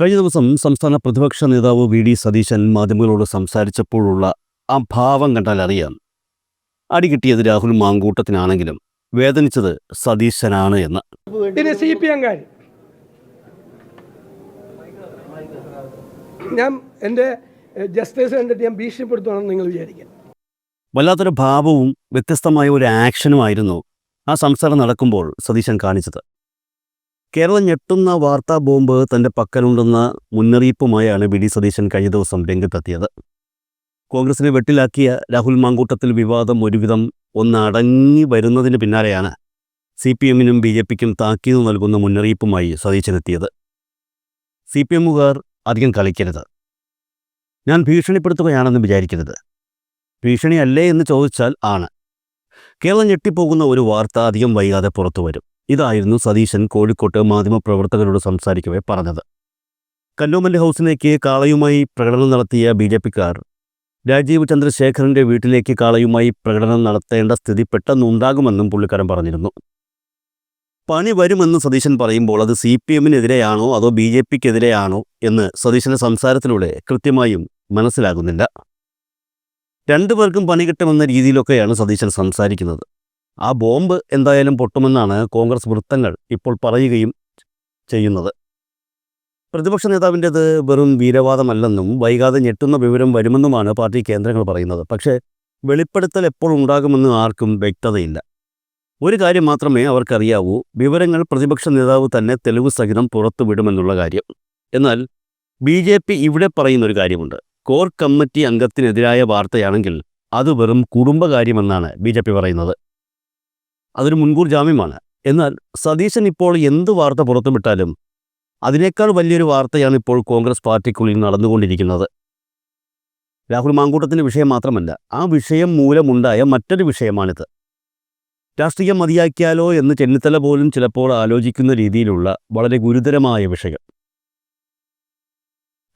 കഴിഞ്ഞ ദിവസം സംസ്ഥാന പ്രതിപക്ഷ നേതാവ് വി ഡി സതീശൻ മാധ്യമങ്ങളോട് സംസാരിച്ചപ്പോഴുള്ള ആ ഭാവം കണ്ടാൽ അറിയാം. അടി അടികിട്ടിയത് രാഹുൽ മാങ്കൂട്ടത്തിനാണെങ്കിലും വേദനിച്ചത് സതീശനാണ് എന്ന്. പിന്നെ സി പി എംകാർ ഞാൻ എന്റെ ജസ്റ്റിസ് കണ്ടിട്ട് ഞാൻ ഭീഷണിപ്പെടുത്തുവാണെന്ന് നിങ്ങൾ വിചാരിക്കാം. വല്ലാത്തൊരു ഭാവവും വ്യത്യസ്തമായ ഒരു ആക്ഷനുമായിരുന്നു ആ സംസാരം നടക്കുമ്പോൾ സതീശൻ കാണിച്ചത്. കേരളം ഞെട്ടുന്ന വാർത്താ ബോംബ് തന്റെ പക്കലുണ്ടെന്ന മുന്നറിയിപ്പുമായാണ് വി ഡി സതീശൻ കഴിഞ്ഞ ദിവസം രംഗത്തെത്തിയത്. കോൺഗ്രസിനെ വെട്ടിലാക്കിയ രാഹുൽ മാങ്കൂട്ടത്തിൽ വിവാദം ഒരുവിധം ഒന്നടങ്ങി വരുന്നതിന് പിന്നാലെയാണ് സി പി എമ്മിനും ബി ജെ പിക്കും താക്കീത് നൽകുന്ന മുന്നറിയിപ്പുമായി സതീശനെത്തിയത്. സി പി എമ്മുകാർ അധികം കളിക്കരുത്. ഞാൻ ഭീഷണിപ്പെടുത്തുകയാണെന്ന് വിചാരിക്കരുത്. ഭീഷണിയല്ലേ എന്ന് ചോദിച്ചാൽ ആണ്. കേരളം ഞെട്ടിപ്പോകുന്ന ഒരു വാർത്ത അധികം വൈകാതെ പുറത്തു വരും ഇതായിരുന്നു സതീശൻ കോഴിക്കോട്ട് മാധ്യമപ്രവർത്തകരോട് സംസാരിക്കവേ പറഞ്ഞത്. കല്ലോമല്ലി ഹൗസിലേക്ക് കാളയുമായി പ്രകടനം നടത്തിയ ബി ജെ പിക്കാർ രാജീവ് ചന്ദ്രശേഖരന്റെ വീട്ടിലേക്ക് കാളയുമായി പ്രകടനം നടത്തേണ്ട സ്ഥിതി പെട്ടെന്നുണ്ടാകുമെന്നും പുള്ളിക്കാരൻ പറഞ്ഞിരുന്നു. പണി വരുമെന്ന് സതീശൻ പറയുമ്പോൾ അത് സി പി എമ്മിനെതിരെയാണോ അതോ ബി ജെ പിക്കെതിരെയാണോ എന്ന് സതീശന്റെ സംസാരത്തിലൂടെ കൃത്യമായും മനസ്സിലാകുന്നില്ല. രണ്ടുപേർക്കും പണി കിട്ടുമെന്ന രീതിയിലൊക്കെയാണ് സതീശൻ സംസാരിക്കുന്നത്. ആ ബോംബ് എന്തായാലും പൊട്ടുമെന്നാണ് കോൺഗ്രസ് വൃത്തങ്ങൾ ഇപ്പോൾ പറയുകയും ചെയ്യുന്നത്. പ്രതിപക്ഷ നേതാവിന്റെത് വെറും വീരവാദമല്ലെന്നും വൈകാതെ ഞെട്ടുന്ന വിവരം വരുമെന്നുമാണ് പാർട്ടി കേന്ദ്രങ്ങൾ പറയുന്നത്. പക്ഷേ വെളിപ്പെടുത്തൽ എപ്പോൾ ഉണ്ടാകുമെന്ന് ആർക്കും വ്യക്തതയില്ല. ഒരു കാര്യം മാത്രമേ അവർക്കറിയാവൂ വിവരങ്ങൾ പ്രതിപക്ഷ നേതാവ് തന്നെ തെളിവ് സഹിതം പുറത്തുവിടുമെന്നുള്ള കാര്യം. എന്നാൽ ബി ജെ പി ഇവിടെ പറയുന്ന ഒരു കാര്യമുണ്ട്. കോർ കമ്മിറ്റി അംഗത്തിനെതിരായ വാർത്തയാണെങ്കിൽ അത് വെറും കുടുംബകാര്യമെന്നാണ് ബി ജെ പി പറയുന്നത്. അതൊരു മുൻകൂർ ജാമ്യമാണ്. എന്നാൽ സതീശൻ ഇപ്പോൾ എന്ത് വാർത്ത പുറത്തു പുറത്തുവിട്ടാലും അതിനേക്കാൾ വലിയൊരു വാർത്തയാണ് ഇപ്പോൾ കോൺഗ്രസ് പാർട്ടിക്കുള്ളിൽ നടന്നുകൊണ്ടിരിക്കുന്നത്. രാഹുൽ മാങ്കൂട്ടത്തിന്റെ വിഷയം മാത്രമല്ല ആ വിഷയം മൂലമുണ്ടായ മറ്റൊരു വിഷയമാണിത്. രാഷ്ട്രീയം മതിയാക്കിയാലോ എന്ന് ചെന്നിത്തല പോലും ചിലപ്പോൾ ആലോചിക്കുന്ന രീതിയിലുള്ള വളരെ ഗുരുതരമായ വിഷയം.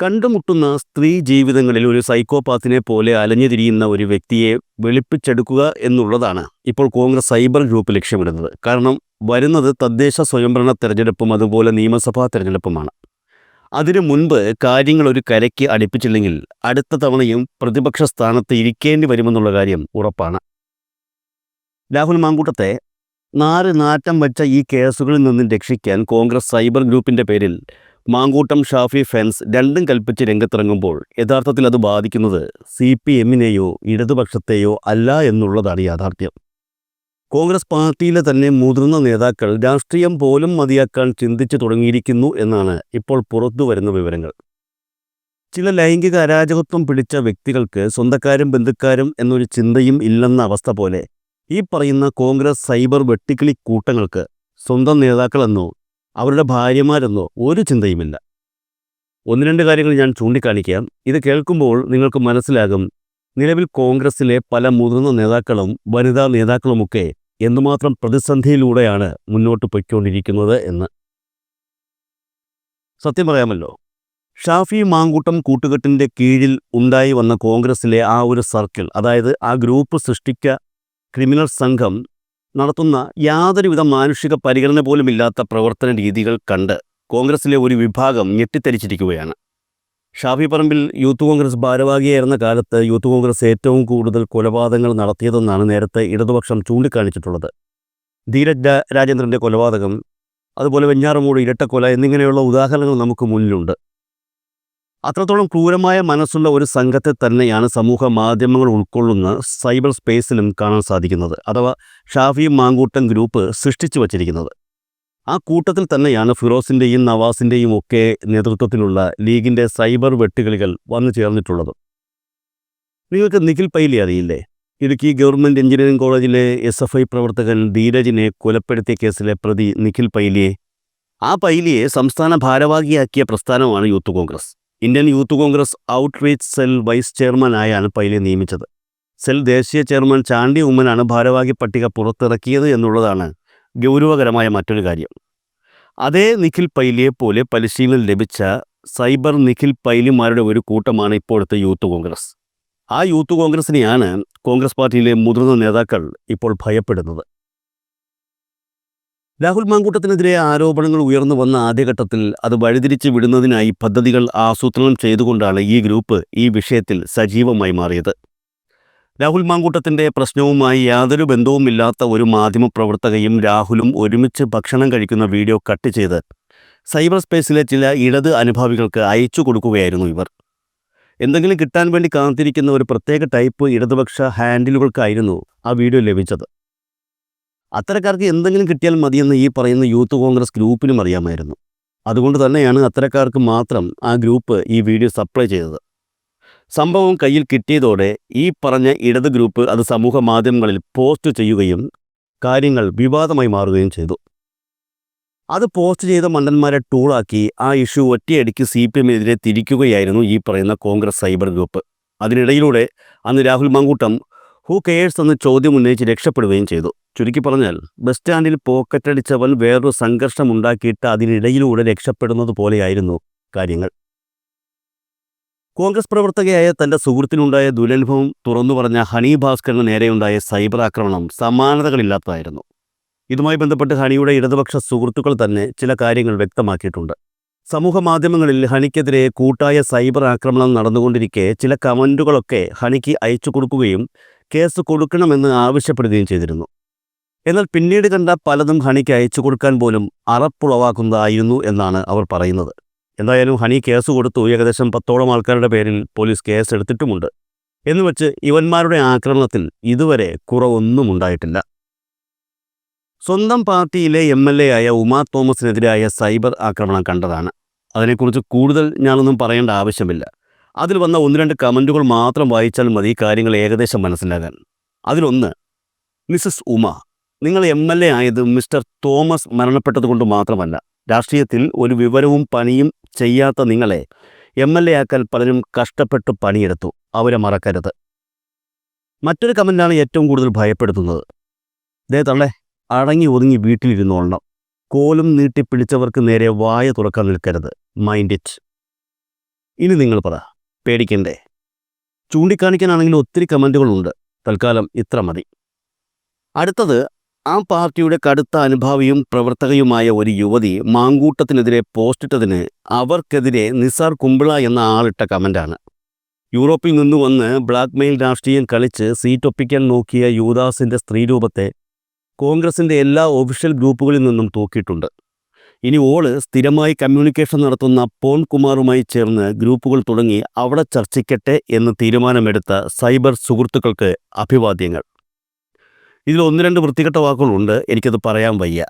കണ്ടുമുട്ടുന്ന സ്ത്രീ ജീവിതങ്ങളിൽ ഒരു സൈക്കോപാത്തിനെ പോലെ അലഞ്ഞുതിരിയുന്ന ഒരു വ്യക്തിയെ വെളുപ്പിച്ചെടുക്കുക എന്നുള്ളതാണ് ഇപ്പോൾ കോൺഗ്രസ് സൈബർ ഗ്രൂപ്പ് ലക്ഷ്യമിടുന്നത്. കാരണം വരുന്നത് തദ്ദേശ സ്വയംഭരണ തെരഞ്ഞെടുപ്പും അതുപോലെ നിയമസഭാ തെരഞ്ഞെടുപ്പുമാണ്. അതിനു മുൻപ് കാര്യങ്ങൾ ഒരു കരയ്ക്ക് അടുപ്പിച്ചില്ലെങ്കിൽ അടുത്ത തവണയും പ്രതിപക്ഷ സ്ഥാനത്ത് ഇരിക്കേണ്ടി വരുമെന്നുള്ള കാര്യം ഉറപ്പാണ്. രാഹുൽ മാങ്കൂട്ടത്തെ നാല് നാറ്റം വച്ച ഈ കേസുകളിൽ നിന്നും രക്ഷിക്കാൻ കോൺഗ്രസ് സൈബർ ഗ്രൂപ്പിന്റെ പേരിൽ മാങ്കൂട്ടം ഷാഫി ഫെൻസ് രണ്ടും കൽപ്പിച്ച് രംഗത്തിറങ്ങുമ്പോൾ യഥാർത്ഥത്തിൽ അത് ബാധിക്കുന്നത് സി പി എമ്മിനെയോ ഇടതുപക്ഷത്തെയോ അല്ല എന്നുള്ളതാണ് യാഥാർത്ഥ്യം. കോൺഗ്രസ് പാർട്ടിയിലെ തന്നെ മുതിർന്ന നേതാക്കൾ രാഷ്ട്രീയം പോലും മതിയാക്കാൻ ചിന്തിച്ചു തുടങ്ങിയിരിക്കുന്നു എന്നാണ് ഇപ്പോൾ പുറത്തു വരുന്ന വിവരങ്ങൾ. ചില ലൈംഗിക അരാജകത്വം പിടിച്ച വ്യക്തികൾക്ക് സ്വന്തക്കാരും ബന്ധുക്കാരും എന്നൊരു ചിന്തയും ഇല്ലെന്ന അവസ്ഥ പോലെ ഈ പറയുന്ന കോൺഗ്രസ് സൈബർ വെട്ടിക്കിളി കൂട്ടങ്ങൾക്ക് സ്വന്തം നേതാക്കളെന്നോ അവരുടെ ഭാര്യമാരെന്നോ ഒരു ചിന്തയുമില്ല. ഒന്ന് രണ്ട് കാര്യങ്ങൾ ഞാൻ ചൂണ്ടിക്കാണിക്കാം. ഇത് കേൾക്കുമ്പോൾ നിങ്ങൾക്ക് മനസ്സിലാകും നിലവിൽ കോൺഗ്രസിലെ പല മുതിർന്ന നേതാക്കളും വനിതാ നേതാക്കളുമൊക്കെ എന്തുമാത്രം പ്രതിസന്ധിയിലൂടെയാണ് മുന്നോട്ട് പൊയ്ക്കൊണ്ടിരിക്കുന്നത് എന്ന്. സത്യം പറയാമല്ലോ ഷാഫി മാങ്കൂട്ടം കൂട്ടുകെട്ടിന്റെ കീഴിൽ ഉണ്ടായി വന്ന കോൺഗ്രസിലെ ആ ഒരു സർക്കിൾ അതായത് ആ ഗ്രൂപ്പ് സൃഷ്ടിക്ക ക്രിമിനൽ സംഘം നടത്തുന്ന യാതൊരുവിധ മാനുഷിക പരിഗണന പോലുമില്ലാത്ത പ്രവർത്തന രീതികൾ കണ്ട് കോൺഗ്രസിലെ ഒരു വിഭാഗം ഞെട്ടിത്തരിച്ചിരിക്കുകയാണ്. ഷാഫി പറമ്പിൽ യൂത്ത് കോൺഗ്രസ് ഭാരവാഹിയായിരുന്ന കാലത്ത് യൂത്ത് കോൺഗ്രസ് ഏറ്റവും കൂടുതൽ കൊലപാതകങ്ങൾ നടത്തിയതെന്നാണ് നേരത്തെ ഇടതുപക്ഷം ചൂണ്ടിക്കാണിച്ചിട്ടുള്ളത്. ധീരജ് രാജേന്ദ്രന്റെ കൊലപാതകം അതുപോലെ വെഞ്ഞാറമൂട് ഇരട്ടക്കൊല എന്നിങ്ങനെയുള്ള ഉദാഹരണങ്ങൾ നമുക്ക് മുന്നിലുണ്ട്. അത്രത്തോളം ക്രൂരമായ മനസ്സുള്ള ഒരു സംഘത്തെ തന്നെയാണ് സമൂഹ മാധ്യമങ്ങൾ ഉൾക്കൊള്ളുന്ന സൈബർ സ്പേസിലും കാണാൻ സാധിക്കുന്നത് അഥവാ ഷാഫി മാങ്കൂട്ടൻ ഗ്രൂപ്പ് സൃഷ്ടിച്ചു വച്ചിരിക്കുന്നത്. ആ കൂട്ടത്തിൽ തന്നെയാണ് ഫിറോസിന്റെയും നവാസിന്റെയും ഒക്കെ നേതൃത്വത്തിലുള്ള ലീഗിന്റെ സൈബർ വെട്ടുകളികൾ വന്നു ചേർന്നിട്ടുള്ളത്. നിങ്ങൾക്ക് നിഖിൽ പൈലി അറിയില്ലേ? ഇടുക്കി ഗവൺമെന്റ് എഞ്ചിനീയറിംഗ് കോളേജിലെ എസ് എഫ് ഐ പ്രവർത്തകൻ ധീരജിനെ കൊലപ്പെടുത്തിയ കേസിലെ പ്രതി നിഖിൽ പൈലിയെ. ആ പൈലിയെ സംസ്ഥാന ഭാരവാഹിയാക്കിയ പ്രസ്ഥാനമാണ് youth Congress. Indian youth Congress outreach cell vice ചെയർമാനായാണ് Paily നിയമിച്ചത്. സെൽ ദേശീയ ചെയർമാൻ ചാണ്ടി ഉമ്മനാണ് ഭാരവാഹി പട്ടിക പുറത്തിറക്കിയത് എന്നുള്ളതാണ് ഗൗരവകരമായ മറ്റൊരു കാര്യം. അതേ നിഖിൽ പൈലിയെ പോലെ പരിശീലനം ലഭിച്ച സൈബർ നിഖിൽ പൈലിമാരുടെ ഒരു കൂട്ടമാണ് ഇപ്പോഴത്തെ യൂത്ത് കോൺഗ്രസ്. ആ യൂത്ത് കോൺഗ്രസിനെയാണ് കോൺഗ്രസ് പാർട്ടിയിലെ മുതിർന്ന നേതാക്കൾ ഇപ്പോൾ ഭയപ്പെടുന്നത്. രാഹുൽ മാങ്കൂട്ടത്തിനെതിരെ ആരോപണങ്ങൾ ഉയർന്നു വന്ന ആദ്യഘട്ടത്തിൽ അത് വഴിതിരിച്ച് വിടുന്നതിനായി പദ്ധതികൾ ആസൂത്രണം ചെയ്തുകൊണ്ടാണ് ഈ ഗ്രൂപ്പ് ഈ വിഷയത്തിൽ സജീവമായി മാറിയത്. രാഹുൽ മാങ്കൂട്ടത്തിന്റെ പ്രശ്നവുമായി യാതൊരു ബന്ധവുമില്ലാത്ത ഒരു മാധ്യമപ്രവർത്തകയും രാഹുലും ഒരുമിച്ച് ഭക്ഷണം കഴിക്കുന്ന വീഡിയോ കട്ട് ചെയ്ത് സൈബർ സ്പേസിലെ ചില ഇടത് അനുഭാവികൾക്ക് അയച്ചു കൊടുക്കുകയായിരുന്നു ഇവർ. എന്തെങ്കിലും കിട്ടാൻ വേണ്ടി കാത്തിരിക്കുന്ന ഒരു പ്രത്യേക ടൈപ്പ് ഇടതുപക്ഷ ഹാൻഡിലുകൾക്കായിരുന്നു ആ വീഡിയോ ലഭിച്ചത്. അത്തരക്കാർക്ക് എന്തെങ്കിലും കിട്ടിയാൽ മതിയെന്ന് ഈ പറയുന്ന യൂത്ത് കോൺഗ്രസ് ഗ്രൂപ്പിനും അറിയാമായിരുന്നു. അതുകൊണ്ട് തന്നെയാണ് അത്തരക്കാർക്ക് മാത്രം ആ ഗ്രൂപ്പ് ഈ വീഡിയോ സപ്ലൈ ചെയ്തത്. സംഭവം കയ്യിൽ കിട്ടിയതോടെ ഈ പറഞ്ഞ ഇടത് ഗ്രൂപ്പ് അത് സമൂഹ മാധ്യമങ്ങളിൽ പോസ്റ്റ് ചെയ്യുകയും കാര്യങ്ങൾ വിവാദമായി മാറുകയും ചെയ്തു. അത് പോസ്റ്റ് ചെയ്ത മണ്ടന്മാരെ ടൂളാക്കി ആ ഇഷ്യൂ ഒറ്റയടിക്ക് സി പി എമ്മിനെതിരെ തിരിക്കുകയായിരുന്നു ഈ പറയുന്ന കോൺഗ്രസ് സൈബർ ഗ്രൂപ്പ്. അതിനിടയിലൂടെ അന്ന് രാഹുൽ മാങ്കൂട്ടം ഹൂ കെയേഴ്സ് എന്ന ചോദ്യം ഉന്നയിച്ച് രക്ഷപ്പെടുകയും ചെയ്തു. ചുരുക്കി പറഞ്ഞാൽ ബസ് സ്റ്റാൻഡിൽ പോക്കറ്റടിച്ചവൻ വേറൊരു സംഘർഷം ഉണ്ടാക്കിയിട്ട് അതിനിടയിലൂടെ രക്ഷപ്പെടുന്നത് പോലെയായിരുന്നു കാര്യങ്ങൾ. കോൺഗ്രസ് പ്രവർത്തകയായ തന്റെ സുഹൃത്തിനുണ്ടായ ദുരനുഭവം തുറന്നു പറഞ്ഞ ഹണി ഭാസ്കറിന് നേരെയുണ്ടായ സൈബർ ആക്രമണം സമാനതകളില്ലാത്തതായിരുന്നു. ഇതുമായി ബന്ധപ്പെട്ട് ഹണിയുടെ ഇടതുപക്ഷ സുഹൃത്തുക്കൾ തന്നെ ചില കാര്യങ്ങൾ വ്യക്തമാക്കിയിട്ടുണ്ട്. സമൂഹ മാധ്യമങ്ങളിൽ ഹണിക്കെതിരെ കൂട്ടായ സൈബർ ആക്രമണം നടന്നുകൊണ്ടിരിക്കെ ചില കമന്റുകളൊക്കെ ഹണിക്ക് അയച്ചു കൊടുക്കുകയും കേസ് കൊടുക്കണമെന്ന് ആവശ്യപ്പെടുകയും ചെയ്തിരുന്നു. എന്നാൽ പിന്നീട് കണ്ട പലതും ഹണിക്ക് അയച്ചു കൊടുക്കാൻ പോലും അറപ്പുളവാക്കുന്നതായിരുന്നു എന്നാണ് അവർ പറയുന്നത്. എന്തായാലും ഹണി കേസ് കൊടുത്തു. ഏകദേശം പത്തോളം ആൾക്കാരുടെ പേരിൽ പോലീസ് കേസ് എടുത്തിട്ടുമുണ്ട് എന്നുവെച്ച് ഇവന്മാരുടെ ആക്രമണത്തിൽ ഇതുവരെ കുറവൊന്നും ഉണ്ടായിട്ടില്ല. സ്വന്തം പാർട്ടിയിലെ എം എൽ എ ആയ ഉമാ തോമസിനെതിരായ സൈബർ ആക്രമണം കണ്ടതാണ്. അതിനെക്കുറിച്ച് കൂടുതൽ ഞാനൊന്നും പറയേണ്ട ആവശ്യമില്ല. അതിൽ വന്ന ഒന്ന് രണ്ട് കമന്റുകൾ മാത്രം വായിച്ചാൽ മതി കാര്യങ്ങൾ ഏകദേശം മനസ്സിലാകാൻ. അതിലൊന്ന് മിസ്സസ് ഉമ നിങ്ങൾ എം എൽ എ ആയത് മിസ്റ്റർ തോമസ് മരണപ്പെട്ടതുകൊണ്ട് മാത്രമല്ല രാഷ്ട്രീയത്തിൽ ഒരു വിവരവും പണിയും ചെയ്യാത്ത നിങ്ങളെ എം എൽ എ ആക്കാൻ പലരും കഷ്ടപ്പെട്ട് പണിയെടുത്തു. അവരെ മറക്കരുത്. മറ്റൊരു കമന്റാണ് ഏറ്റവും കൂടുതൽ ഭയപ്പെടുത്തുന്നത്. ദേ തള്ളെ അടങ്ങി ഒതുങ്ങി വീട്ടിലിരുന്നോളണം കോലും നീട്ടിപ്പിടിച്ചവർക്ക് നേരെ വായ തുറക്കാൻ നിൽക്കരുത്. മൈൻഡ് ഇറ്റ് ഇനി നിങ്ങൾ പറ. പേടിക്കണ്ടേ? ചൂണ്ടിക്കാണിക്കാനാണെങ്കിൽ ഒത്തിരി കമന്റുകളുണ്ട്. തൽക്കാലം ഇത്ര മതി. അടുത്തത് ആ പാർട്ടിയുടെ കടുത്ത അനുഭാവിയും പ്രവർത്തകയുമായ ഒരു യുവതി മാങ്കൂട്ടത്തിനെതിരെ പോസ്റ്റിട്ടതിന് അവർക്കെതിരെ നിസാർ കുമ്പിള എന്ന ആളിട്ട കമന്റാണ് യൂറോപ്പിൽ നിന്ന് വന്ന് ബ്ലാക്ക്മെയിൽ രാഷ്ട്രീയം കളിച്ച് സീറ്റൊപ്പിക്കാൻ നോക്കിയ യൂദാസിന്റെ സ്ത്രീരൂപത്തെ കോൺഗ്രസിന്റെ എല്ലാ ഒഫീഷ്യൽ ഗ്രൂപ്പുകളിൽ നിന്നും തൂക്കിയിട്ടുണ്ട്. ഇനി ഓൾ സ്ഥിരമായി കമ്മ്യൂണിക്കേഷൻ നടത്തുന്ന പോൺ കുമാറുമായി ചേർന്ന് ഗ്രൂപ്പുകൾ തുടങ്ങി അവിടെ ചർച്ചിക്കട്ടെ എന്ന് തീരുമാനമെടുത്ത സൈബർ സുഹൃത്തുക്കൾക്ക് അഭിവാദ്യങ്ങൾ. ഇതിൽ ഒന്ന് രണ്ട് വൃത്തികെട്ട വാക്കുകളുണ്ട്. എനിക്കത് പറയാൻ വയ്യ.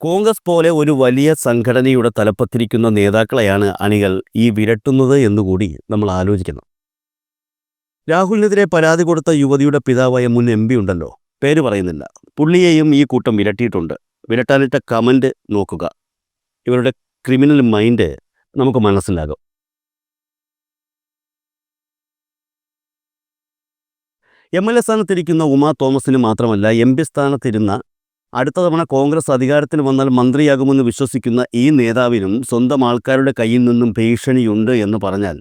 കോൺഗ്രസ് പോലെ ഒരു വലിയ സംഘടനയുടെ തലപ്പത്തിരിക്കുന്ന നേതാക്കളെയാണ് അണികൾ ഈ വിരട്ടുന്നത് എന്നുകൂടി നമ്മൾ ആലോചിക്കണം രാഹുലിനെതിരെ പരാതി കൊടുത്ത യുവതിയുടെ പിതാവായ മുൻ എം ഉണ്ടല്ലോ. പേര് പറയുന്നില്ല. പുള്ളിയെയും ഈ കൂട്ടം വിരട്ടിയിട്ടുണ്ട്. വിരട്ടാനിട്ട കമന്റ് നോക്കുക. ഇവരുടെ ക്രിമിനൽ മൈൻഡ് നമുക്ക് മനസ്സിലാകും. എം എൽ എ സ്ഥാനത്തിരിക്കുന്ന ഉമാ തോമസിന് മാത്രമല്ല എം പി സ്ഥാനത്തിരുന്ന അടുത്ത തവണ കോൺഗ്രസ് അധികാരത്തിൽ വന്നാൽ മന്ത്രിയാകുമെന്ന് വിശ്വസിക്കുന്ന ഈ നേതാവിനും സ്വന്തം ആൾക്കാരുടെ കയ്യിൽ നിന്നും ഭീഷണിയുണ്ട് എന്ന് പറഞ്ഞാൽ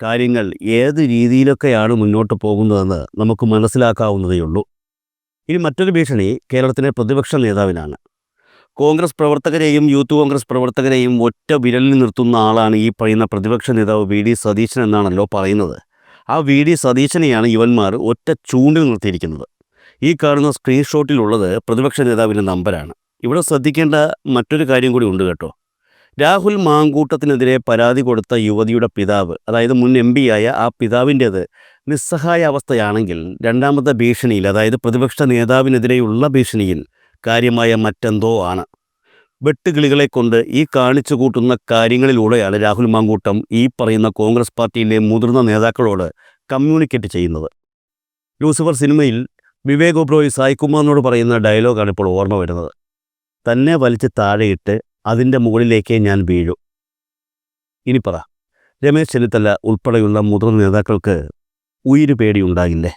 കാര്യങ്ങൾ ഏത് രീതിയിലൊക്കെയാണ് മുന്നോട്ട് പോകുന്നതെന്ന് നമുക്ക് മനസ്സിലാക്കാവുന്നതേയുള്ളൂ. ഇനി മറ്റൊരു ഭീഷണി കേരളത്തിലെ പ്രതിപക്ഷ നേതാവിനാണ്. കോൺഗ്രസ് പ്രവർത്തകരെയും യൂത്ത് കോൺഗ്രസ് പ്രവർത്തകരെയും ഒറ്റ വിരലിൽ നിർത്തുന്ന ആളാണ് ഈ പറയുന്ന പ്രതിപക്ഷ നേതാവ് വി ഡി സതീശൻ എന്നാണല്ലോ പറയുന്നത്. ആ വി ഡി സതീശനെയാണ് ഇവന്മാർ ഒറ്റ ചൂണ്ടിൽ നിർത്തിയിരിക്കുന്നത്. ഈ കാണുന്ന സ്ക്രീൻഷോട്ടിലുള്ളത് പ്രതിപക്ഷ നേതാവിന്റെ നമ്പരാണ്. ഇവിടെ ശ്രദ്ധിക്കേണ്ട മറ്റൊരു കാര്യം കൂടി ഉണ്ട് കേട്ടോ. രാഹുൽ മാങ്കൂട്ടത്തിനെതിരെ പരാതി കൊടുത്ത യുവതിയുടെ പിതാവ് അതായത് മുൻ എം പി ആയ ആ പിതാവിന്റേത് നിസ്സഹായ അവസ്ഥയാണെങ്കിൽ രണ്ടാമത്തെ ഭീഷണിയിൽ അതായത് പ്രതിപക്ഷ നേതാവിനെതിരെയുള്ള ഭീഷണിയിൽ കാര്യമായ മറ്റെന്തോ ആണ്. വെട്ടുകിളികളെ കൊണ്ട് ഈ കാണിച്ചു കൂട്ടുന്ന കാര്യങ്ങളിലൂടെയാണ് രാഹുൽ മാങ്കൂട്ടം ഈ പറയുന്ന കോൺഗ്രസ് പാർട്ടിയിലെ മുതിർന്ന നേതാക്കളോട് കമ്മ്യൂണിക്കേറ്റ് ചെയ്യുന്നത്. ലൂസിഫർ സിനിമയിൽ വിവേക് ഒബ്രോയ് സായികുമാറിനോട് പറയുന്ന ഡയലോഗാണ് ഇപ്പോൾ ഓർമ്മ വരുന്നത്. തന്നെ വലിച്ച് താഴെയിട്ട് അതിന്റെ മുകളിലേക്ക് ഞാൻ വീഴു. ഇനി പറ രമേശ് ചെന്നിത്തല ഉൾപ്പെടെയുള്ള മുതിർന്ന നേതാക്കൾക്ക് ഉയിര് പേടിയുണ്ടാകില്ലേ